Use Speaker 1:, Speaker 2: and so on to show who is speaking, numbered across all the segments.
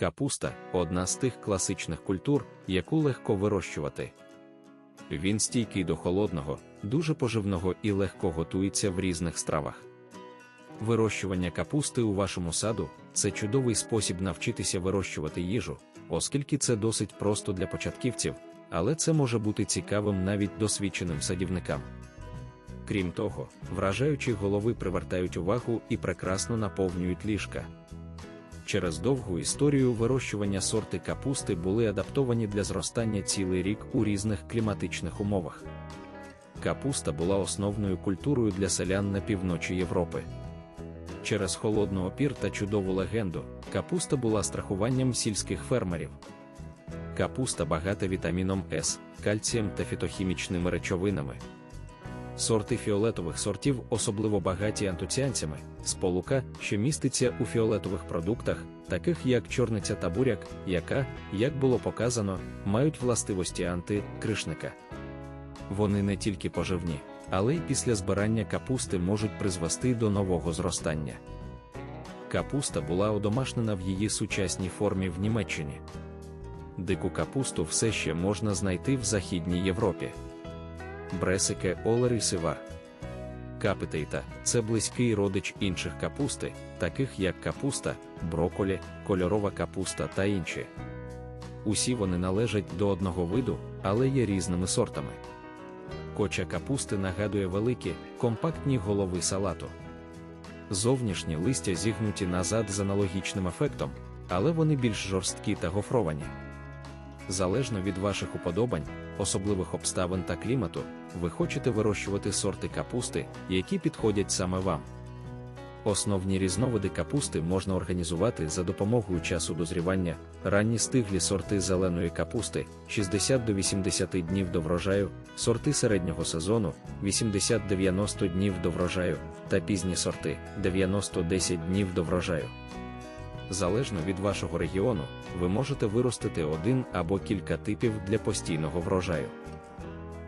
Speaker 1: Капуста одна з тих класичних культур, яку легко вирощувати. Він стійкий до холодного, дуже поживного і легко готується в різних стравах. Вирощування капусти у вашому саду це чудовий спосіб навчитися вирощувати їжу, оскільки це досить просто для початківців, але це може бути цікавим навіть досвідченим садівникам. Крім того, вражаючі голови привертають увагу і прекрасно наповнюють ліжка. Через довгу історію вирощування сорти капусти були адаптовані для зростання цілий рік у різних кліматичних умовах. Капуста була основною культурою для селян на півночі Європи. Через холодну опір та чудову легенду капуста була страхуванням сільських фермерів. Капуста багата вітаміном С, кальцієм та фітохімічними речовинами. Сорти фіолетових сортів особливо багаті антоціанцями, сполука, що міститься у фіолетових продуктах, таких як чорниця та буряк, яка, як було показано, мають властивості антикришника. Вони не тільки поживні, але й після збирання капусти можуть призвести до нового зростання. Капуста була одомашнена в її сучасній формі в Німеччині. Дику капусту все ще можна знайти в Західній Європі. Бресике Олері Сивар. Капитейта це близький родич інших капусти, таких як капуста, броколі, кольорова капуста та інші. Усі вони належать до одного виду, але є різними сортами. Коча капусти нагадує великі, компактні голови салату. Зовнішні листя зігнуті назад з аналогічним ефектом, але вони більш жорсткі та гофровані. Залежно від ваших уподобань, особливих обставин та клімату, ви хочете вирощувати сорти капусти, які підходять саме вам. Основні різновиди капусти можна організувати за допомогою часу дозрівання, ранні стиглі сорти зеленої капусти 60 до 80 днів до врожаю, сорти середнього сезону 80-90 днів до врожаю, та пізні сорти 90-10 днів до врожаю. Залежно від вашого регіону, ви можете виростити один або кілька типів для постійного врожаю.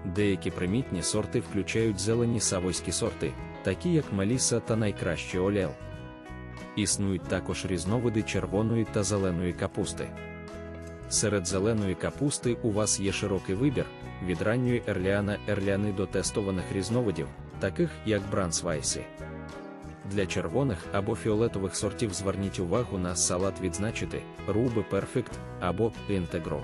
Speaker 1: Деякі примітні сорти включають зелені савойські сорти, такі як Меліса та найкраще Олел. Існують також різновиди червоної та зеленої капусти. Серед зеленої капусти у вас є широкий вибір від ранньої ерліана ерляни до тестованих різновидів, таких як Брансвайсі. Для червоних або фіолетових сортів зверніть увагу на салат відзначити Руби Перфект або Інтегро.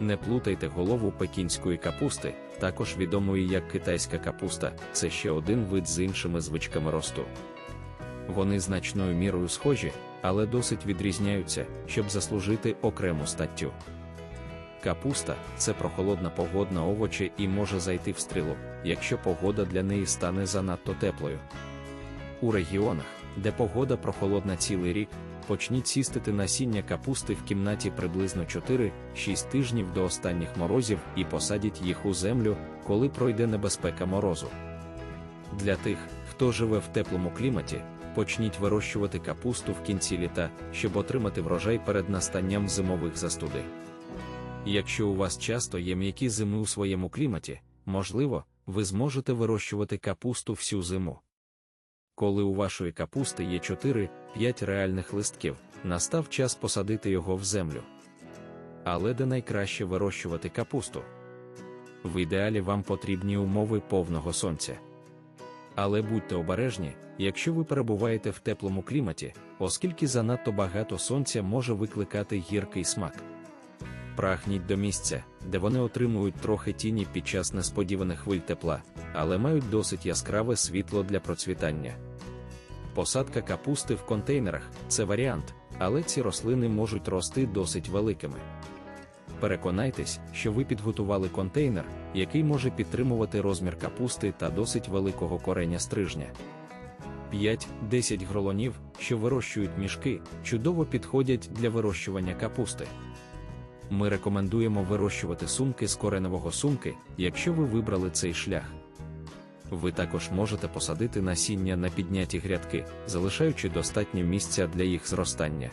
Speaker 1: Не плутайте голову пекінської капусти, також відомої як китайська капуста, це ще один вид з іншими звичками росту. Вони значною мірою схожі, але досить відрізняються, щоб заслужити окрему статтю. Капуста це прохолодна погодна овоче і може зайти в стрілу, якщо погода для неї стане занадто теплою. У регіонах, де погода прохолодна цілий рік, почніть сістити насіння капусти в кімнаті приблизно 4-6 тижнів до останніх морозів і посадіть їх у землю, коли пройде небезпека морозу. Для тих, хто живе в теплому кліматі, почніть вирощувати капусту в кінці літа, щоб отримати врожай перед настанням зимових застуди. Якщо у вас часто є м'які зими у своєму кліматі, можливо, ви зможете вирощувати капусту всю зиму. Коли у вашої капусти є 4-5 реальних листків, настав час посадити його в землю. Але де найкраще вирощувати капусту? В ідеалі вам потрібні умови повного сонця. Але будьте обережні, якщо ви перебуваєте в теплому кліматі, оскільки занадто багато сонця може викликати гіркий смак. Прагніть до місця, де вони отримують трохи тіні під час несподіваних хвиль тепла, але мають досить яскраве світло для процвітання. Посадка капусти в контейнерах це варіант, але ці рослини можуть рости досить великими. Переконайтесь, що ви підготували контейнер, який може підтримувати розмір капусти та досить великого кореня стрижня. 5-10 гролонів, що вирощують мішки, чудово підходять для вирощування капусти. Ми рекомендуємо вирощувати сумки з кореневого сумки, якщо ви вибрали цей шлях. Ви також можете посадити насіння на підняті грядки, залишаючи достатньо місця для їх зростання.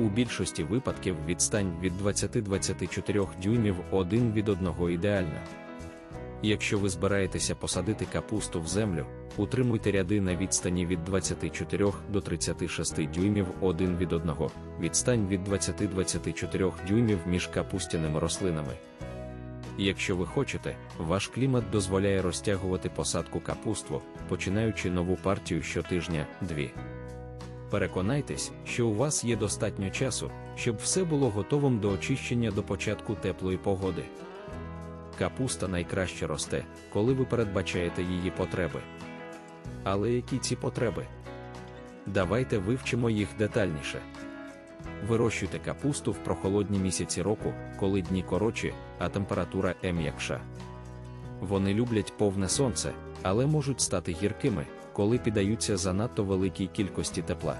Speaker 1: У більшості випадків відстань від 20-24 дюймів один від одного ідеальна. Якщо ви збираєтеся посадити капусту в землю, утримуйте ряди на відстані від 24 до 36 дюймів один від одного, відстань від 20-24 дюймів між капустяними рослинами. Якщо ви хочете, ваш клімат дозволяє розтягувати посадку капуству, починаючи нову партію щотижня дві. Переконайтесь, що у вас є достатньо часу, щоб все було готовим до очищення до початку теплої погоди. Капуста найкраще росте, коли ви передбачаєте її потреби. Але які ці потреби? Давайте вивчимо їх детальніше. Вирощуйте капусту в прохолодні місяці року, коли дні коротші, а температура м'якша. Вони люблять повне сонце, але можуть стати гіркими, коли піддаються занадто великій кількості тепла.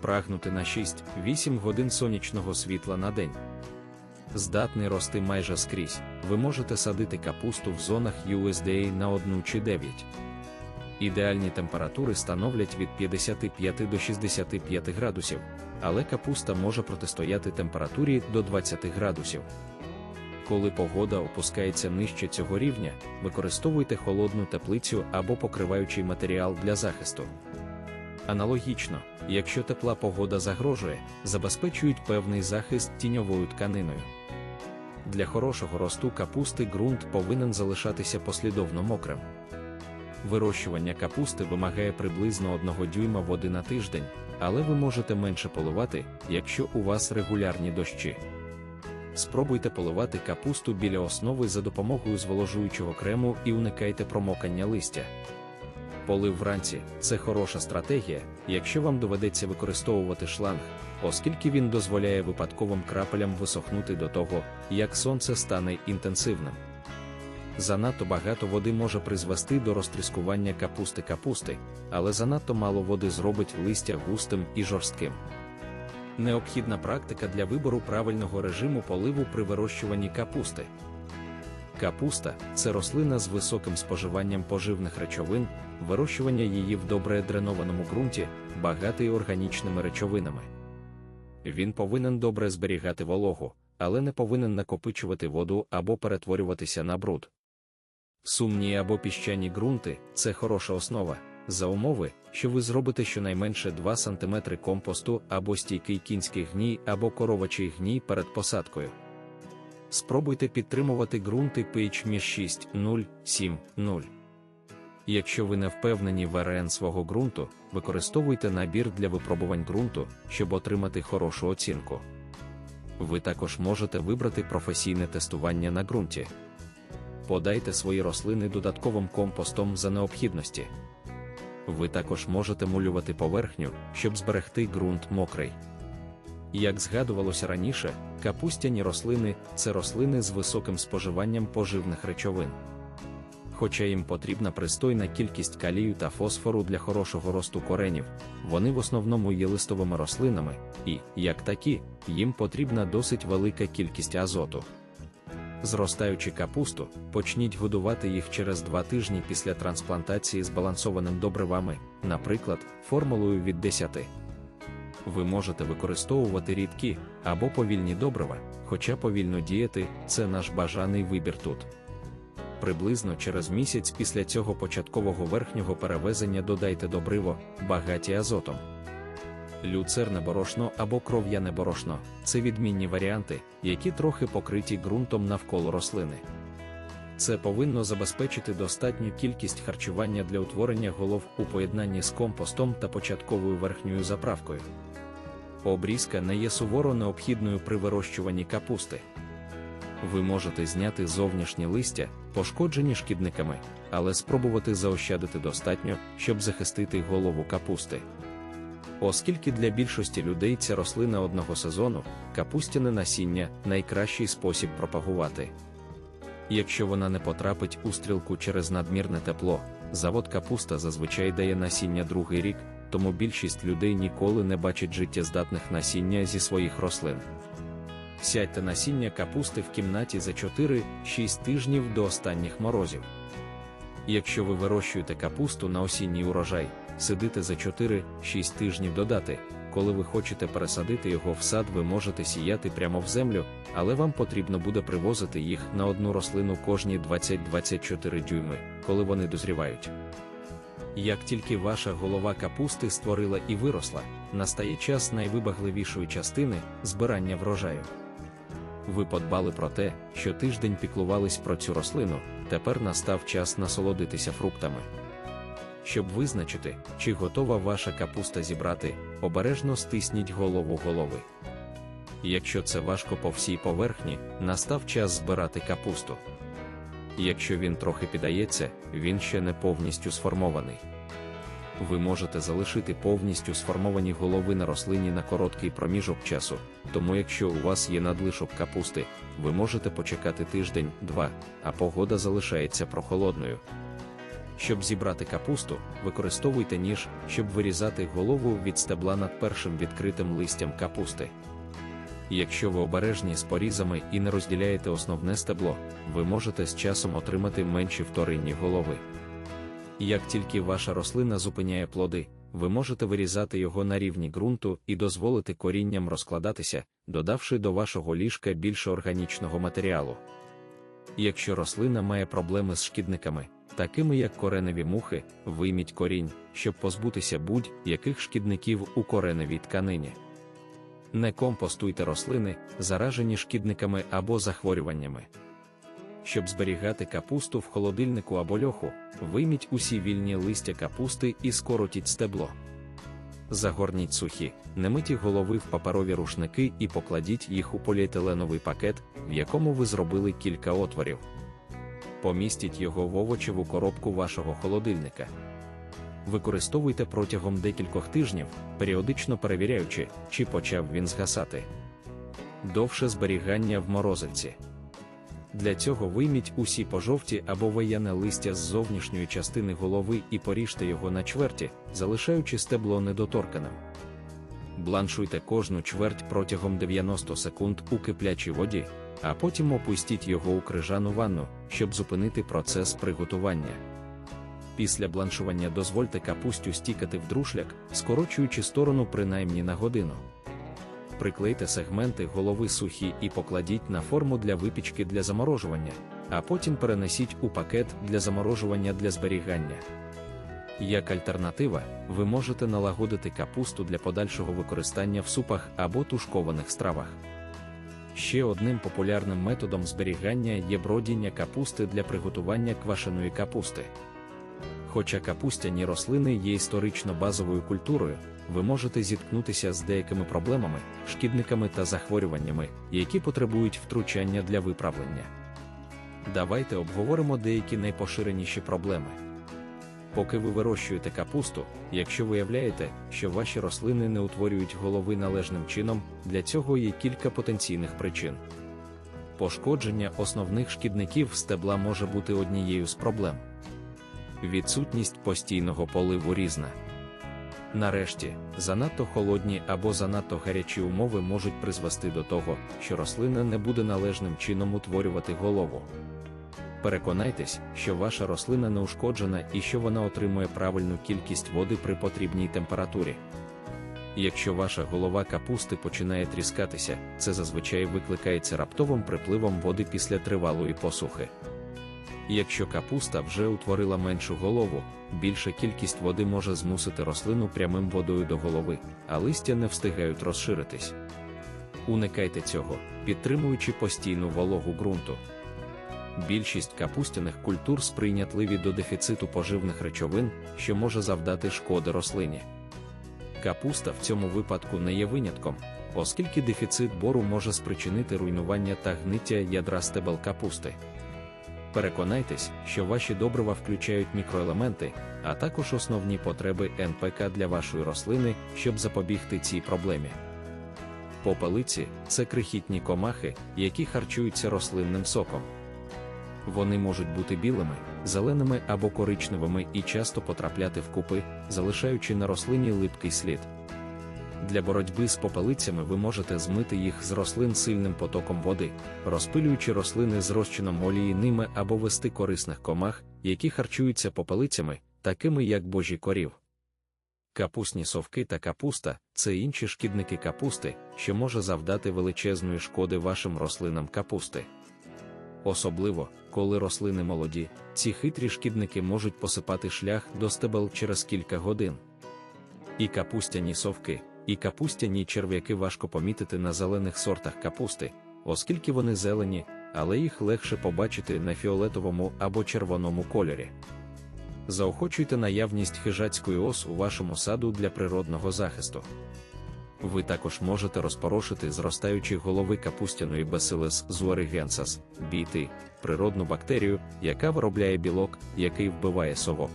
Speaker 1: Прагнути на 6-8 годин сонячного світла на день. Здатний рости майже скрізь, ви можете садити капусту в зонах USDA на 1 чи 9. Ідеальні температури становлять від 55 до 65 градусів, але капуста може протистояти температурі до 20 градусів. Коли погода опускається нижче цього рівня, використовуйте холодну теплицю або покриваючий матеріал для захисту. Аналогічно, якщо тепла погода загрожує, забезпечують певний захист тіньовою тканиною. Для хорошого росту капусти ґрунт повинен залишатися послідовно мокрим. Вирощування капусти вимагає приблизно 1 дюйма води на тиждень, але ви можете менше поливати, якщо у вас регулярні дощі. Спробуйте поливати капусту біля основи за допомогою зволожуючого крему і уникайте промокання листя. Полив вранці це хороша стратегія, якщо вам доведеться використовувати шланг, оскільки він дозволяє випадковим крапелям висохнути до того, як сонце стане інтенсивним. Занадто багато води може призвести до розтріскування капусти капусти, але занадто мало води зробить листя густим і жорстким. Необхідна практика для вибору правильного режиму поливу при вирощуванні капусти. Капуста це рослина з високим споживанням поживних речовин, вирощування її в добре дренованому ґрунті, багатий органічними речовинами. Він повинен добре зберігати вологу, але не повинен накопичувати воду або перетворюватися на бруд. Сумні або піщані ґрунти це хороша основа, за умови, що ви зробите щонайменше 2 см компосту або стійкий кінський гній або коровачий гній перед посадкою. Спробуйте підтримувати ґрунти pH між 6, 0, 7, 0. Якщо ви не впевнені в РН свого ґрунту, використовуйте набір для випробувань ґрунту, щоб отримати хорошу оцінку. Ви також можете вибрати професійне тестування на ґрунті. Подайте свої рослини додатковим компостом за необхідності. Ви також можете мулювати поверхню, щоб зберегти ґрунт мокрий. Як згадувалося раніше, капустяні рослини це рослини з високим споживанням поживних речовин. Хоча їм потрібна пристойна кількість калію та фосфору для хорошого росту коренів, вони в основному є листовими рослинами, і, як такі, їм потрібна досить велика кількість азоту. Зростаючи капусту, почніть годувати їх через два тижні після трансплантації збалансованим добривами, наприклад, формулою від 10. Ви можете використовувати рідкі або повільні добрива, хоча повільно діяти це наш бажаний вибір тут. Приблизно через місяць після цього початкового верхнього перевезення додайте добриво, багаті азотом. Люцерне борошно або кров'яне борошно це відмінні варіанти, які трохи покриті ґрунтом навколо рослини. Це повинно забезпечити достатню кількість харчування для утворення голов у поєднанні з компостом та початковою верхньою заправкою. Обрізка не є суворо необхідною при вирощуванні капусти. Ви можете зняти зовнішні листя, пошкоджені шкідниками, але спробувати заощадити достатньо, щоб захистити голову капусти. Оскільки для більшості людей ця рослина одного сезону, капустяне насіння найкращий спосіб пропагувати. Якщо вона не потрапить у стрілку через надмірне тепло, завод капуста зазвичай дає насіння другий рік, тому більшість людей ніколи не бачить життєздатних насіння зі своїх рослин. Сядьте насіння капусти в кімнаті за 4-6 тижнів до останніх морозів. Якщо ви вирощуєте капусту на осінній урожай, сидите за 4-6 тижнів додати, коли ви хочете пересадити його в сад, ви можете сіяти прямо в землю, але вам потрібно буде привозити їх на одну рослину кожні 20-24 дюйми, коли вони дозрівають. Як тільки ваша голова капусти створила і виросла, настає час найвибагливішої частини збирання врожаю. Ви подбали про те, що тиждень піклувались про цю рослину, тепер настав час насолодитися фруктами. Щоб визначити, чи готова ваша капуста зібрати, обережно стисніть голову голови. Якщо це важко по всій поверхні, настав час збирати капусту. Якщо він трохи піддається, він ще не повністю сформований. Ви можете залишити повністю сформовані голови на рослині на короткий проміжок часу, тому якщо у вас є надлишок капусти, ви можете почекати тиждень-два, а погода залишається прохолодною. Щоб зібрати капусту, використовуйте ніж, щоб вирізати голову від стебла над першим відкритим листям капусти. Якщо ви обережні з порізами і не розділяєте основне стебло, ви можете з часом отримати менші вторинні голови. Як тільки ваша рослина зупиняє плоди, ви можете вирізати його на рівні ґрунту і дозволити корінням розкладатися, додавши до вашого ліжка більше органічного матеріалу. Якщо рослина має проблеми з шкідниками, такими як кореневі мухи, вийміть корінь, щоб позбутися будь-яких шкідників у кореневій тканині. Не компостуйте рослини, заражені шкідниками або захворюваннями. Щоб зберігати капусту в холодильнику або льоху, вийміть усі вільні листя капусти і скоротіть стебло. Загорніть сухі, немиті голови в паперові рушники і покладіть їх у поліетиленовий пакет, в якому ви зробили кілька отворів. Помістіть його в овочеву коробку вашого холодильника. Використовуйте протягом декількох тижнів, періодично перевіряючи, чи почав він згасати. Довше зберігання в морозильці. Для цього вийміть усі пожовті або вияне листя з зовнішньої частини голови і поріжте його на чверті, залишаючи стебло недоторканим. Бланшуйте кожну чверть протягом 90 секунд у киплячій воді, а потім опустіть його у крижану ванну, щоб зупинити процес приготування. Після бланшування дозвольте капустю стікати в друшляк, скорочуючи сторону принаймні на годину. Приклейте сегменти голови сухі і покладіть на форму для випічки для заморожування, а потім перенесіть у пакет для заморожування для зберігання. Як альтернатива, ви можете налагодити капусту для подальшого використання в супах або тушкованих стравах. Ще одним популярним методом зберігання є бродіння капусти для приготування квашеної капусти. Хоча капустяні рослини є історично базовою культурою, ви можете зіткнутися з деякими проблемами, шкідниками та захворюваннями, які потребують втручання для виправлення. Давайте обговоримо деякі найпоширеніші проблеми. Поки ви вирощуєте капусту, якщо виявляєте, що ваші рослини не утворюють голови належним чином, для цього є кілька потенційних причин. Пошкодження основних шкідників стебла може бути однією з проблем. Відсутність постійного поливу різна. Нарешті, занадто холодні або занадто гарячі умови можуть призвести до того, що рослина не буде належним чином утворювати голову. Переконайтесь, що ваша рослина не ушкоджена і що вона отримує правильну кількість води при потрібній температурі. Якщо ваша голова капусти починає тріскатися, це зазвичай викликається раптовим припливом води після тривалої посухи. Якщо капуста вже утворила меншу голову, більша кількість води може змусити рослину прямим водою до голови, а листя не встигають розширитись. Уникайте цього, підтримуючи постійну вологу ґрунту. Більшість капустяних культур сприйнятливі до дефіциту поживних речовин, що може завдати шкоди рослині. Капуста в цьому випадку не є винятком, оскільки дефіцит бору може спричинити руйнування та гниття ядра стебел капусти. Переконайтесь, що ваші добрива включають мікроелементи, а також основні потреби НПК для вашої рослини, щоб запобігти цій проблемі. Попелиці це крихітні комахи, які харчуються рослинним соком. Вони можуть бути білими, зеленими або коричневими і часто потрапляти в купи, залишаючи на рослині липкий слід. Для боротьби з попелицями ви можете змити їх з рослин сильним потоком води, розпилюючи рослини з розчином олії ними або вести корисних комах, які харчуються попелицями, такими як божі корів. Капусні совки та капуста це інші шкідники капусти, що може завдати величезної шкоди вашим рослинам капусти. Особливо, коли рослини молоді, ці хитрі шкідники можуть посипати шлях до стебел через кілька годин. І капустяні совки, і капустяні черв'яки важко помітити на зелених сортах капусти, оскільки вони зелені, але їх легше побачити на фіолетовому або червоному кольорі. Заохочуйте наявність хижацької ос у вашому саду для природного захисту. Ви також можете розпорошити зростаючі голови капустяної Bacillus zuarigensis, біти, природну бактерію, яка виробляє білок, який вбиває совок.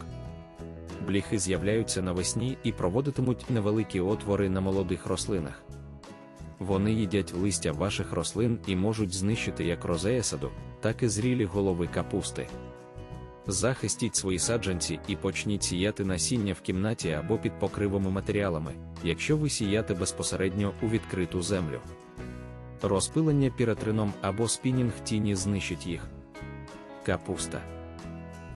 Speaker 1: Бліхи з'являються навесні і проводитимуть невеликі отвори на молодих рослинах. Вони їдять листя ваших рослин і можуть знищити як розея саду, так і зрілі голови капусти. Захистіть свої саджанці і почніть сіяти насіння в кімнаті або під покривими матеріалами, якщо ви сіяте безпосередньо у відкриту землю. Розпилення піратрином або спінінг тіні знищить їх. Капуста.